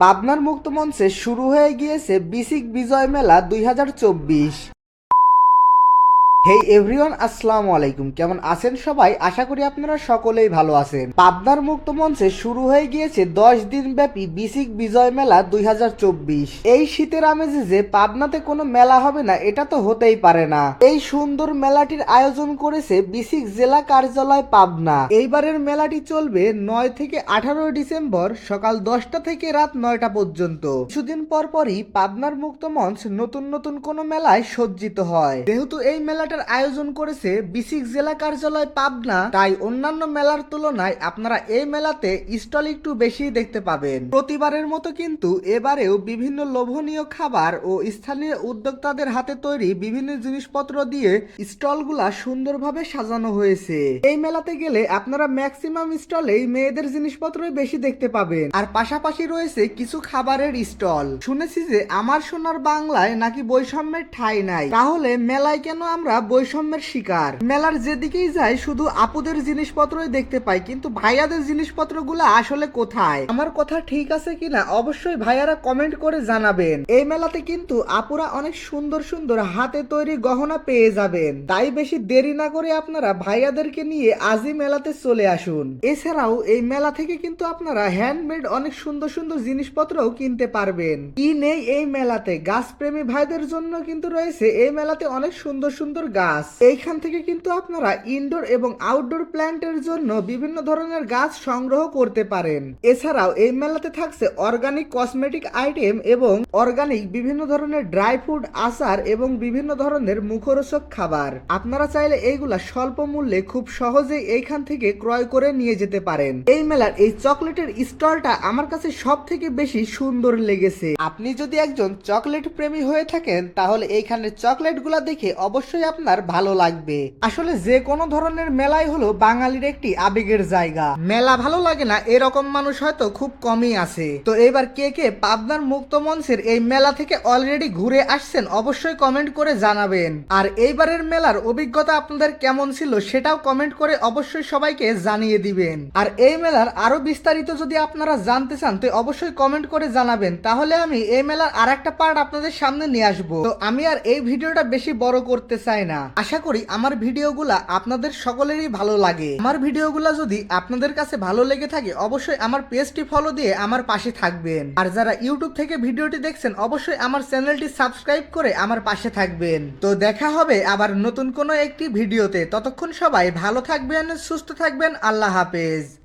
পাবনার মুক্তমঞ্চে শুরু হয়ে গিয়েছে বিসিক বিজয় মেলা দুই হাজার চব্বিশ। হেই এভরিওয়ান আসসালামু আলাইকুম। কেমন আছেন সবাই? আশা করি আপনারা সকলেই ভালো আছেন। পাবনার মুক্ত মঞ্চে শুরু হয়ে গিয়েছে দশ দিন ব্যাপী বিসিক বিজয় মেলা দুই এই শীতের আমেজে যে পাবনাতে কোনো মেলা হবে না, এটা তো হতেই পারে না। এই সুন্দর মেলাটির আয়োজন করেছে বিসিক জেলা কার্যালয় পাবনা। এইবারের মেলাটি চলবে নয় থেকে আঠারো ডিসেম্বর সকাল দশটা থেকে রাত নয়টা পর্যন্ত। কিছুদিন পর পরই পাবনার মুক্ত মঞ্চ নতুন নতুন কোনো মেলায় সজ্জিত হয়। যেহেতু এই মেলাটার আয়োজন করেছে বিসিক জেলা কার্যালয় পাবনা। তাই অন্যান্য মেলার তুলনায় আপনারা এই মেলাতে স্টল একটু বেশি দেখতে পাবেন। প্রতিবারের মতো কিন্তু এবারেও বিভিন্ন লোভনীয় খাবার ও স্থানীয় উদ্যোক্তাদের হাতে তৈরি বিভিন্ন জিনিসপত্র দিয়ে স্টলগুলা সুন্দরভাবে সাজানো হয়েছে। এই মেলাতে গেলে আপনারা ম্যাক্সিমাম স্টলেই মেয়েদের জিনিসপত্রই বেশি দেখতে পাবেন। আর পাশাপাশি রয়েছে কিছু খাবারের স্টল। শুনেছি যে আমার সোনার বাংলায় নাকি বৈষম্যের ঠাঁই নাই। তাহলে মেলায় কেন আমরা বৈষম্যের শিকার। মেলার যেদিকেই যাই, শুধু আপুদের জিনিসপত্রই দেখতে পাই, কিন্তু ভাইয়াদের জিনিসপত্রগুলো আসলে কোথায়? আমার কথা ঠিক আছে কিনা অবশ্যই ভাইয়ারা কমেন্ট করে জানাবেন। এই মেলাতে কিন্তু আপুরা অনেক সুন্দর সুন্দর হাতে তৈরি গহনা পেয়ে যাবেন। তাই বেশি দেরি না করে আপনারা ভাইয়াদেরকে নিয়ে আজই মেলাতে চলে আসুন। এছাড়াও এই মেলা থেকে কিন্তু আপনারা হ্যান্ডমেড অনেক সুন্দর সুন্দর জিনিসপত্রও কিনতে পারবেন। কি নেই এই মেলাতে? গাছ প্রেমী ভাইদের জন্য কিন্তু রয়েছে এই মেলাতে অনেক সুন্দর সুন্দর গাছ। এইখান থেকে কিন্তু আপনারা ইনডোর এবং আউটডোর প্ল্যান্টের জন্য বিভিন্ন ধরনের গাছ সংগ্রহ করতে পারেন। এছাড়াও এই মেলাতে থাকছে অর্গানিক কসমেটিক আইটেম এবং অর্গানিক বিভিন্ন ধরনের ড্রাই ফ্রুট আচার এবং বিভিন্ন ধরনের মুখরোচক খাবার। আপনারা চাইলে এইগুলা স্বল্প মূল্যে খুব সহজেই এইখান থেকে ক্রয় করে নিয়ে যেতে পারেন। এই মেলার এই চকলেটের স্টলটা আমার কাছে সব থেকে বেশি সুন্দর লেগেছে। আপনি যদি একজন চকলেট প্রেমী হয়ে থাকেন, তাহলে এইখানে চকলেটগুলা দেখে অবশ্যই আপনার ভালো লাগবে। আসলে যে কোনো ধরনের মেলাই হলো বাঙালির একটি আবেগের জায়গা। মেলা ভালো লাগে না, এরকম মানুষ হয়তো খুব কমই আছে। তো এবার কে কে পাবনার মুক্ত মঞ্চের এই মেলা থেকে অলরেডি ঘুরে আসছেন অবশ্যই কমেন্ট করে জানাবেন। আর এইবারের মেলার অভিজ্ঞতা আপনাদের কেমন ছিল সেটাও কমেন্ট করে অবশ্যই সবাইকে জানিয়ে দিবেন। আর এই মেলার আরও বিস্তারিত যদি আপনারা জানতে চান, তো অবশ্যই কমেন্ট করে জানাবেন। তাহলে আমি এই মেলার আর একটা পার্ট আপনাদের সামনে নিয়ে আসব। তো আমি আর এই ভিডিওটা বেশি বড় করতে চাই না। আশা করি আমার ভিডিওগুলা আপনাদের সকলেরই ভালো লাগে। আমার ভিডিওগুলা যদি আপনাদের কাছে ভালো লেগে থাকে, অবশ্যই আমার পেজটি ফলো দিয়ে আমার পাশে থাকবেন। আর যারা ইউটিউব থেকে ভিডিওটি দেখছেন, অবশ্যই আমার চ্যানেলটি সাবস্ক্রাইব করে আমার পাশে থাকবেন। তো দেখা হবে আবার নতুন কোনো একটি ভিডিওতে। ততক্ষণ সবাই ভালো থাকবেন, সুস্থ থাকবেন, আল্লাহ হাফেজ।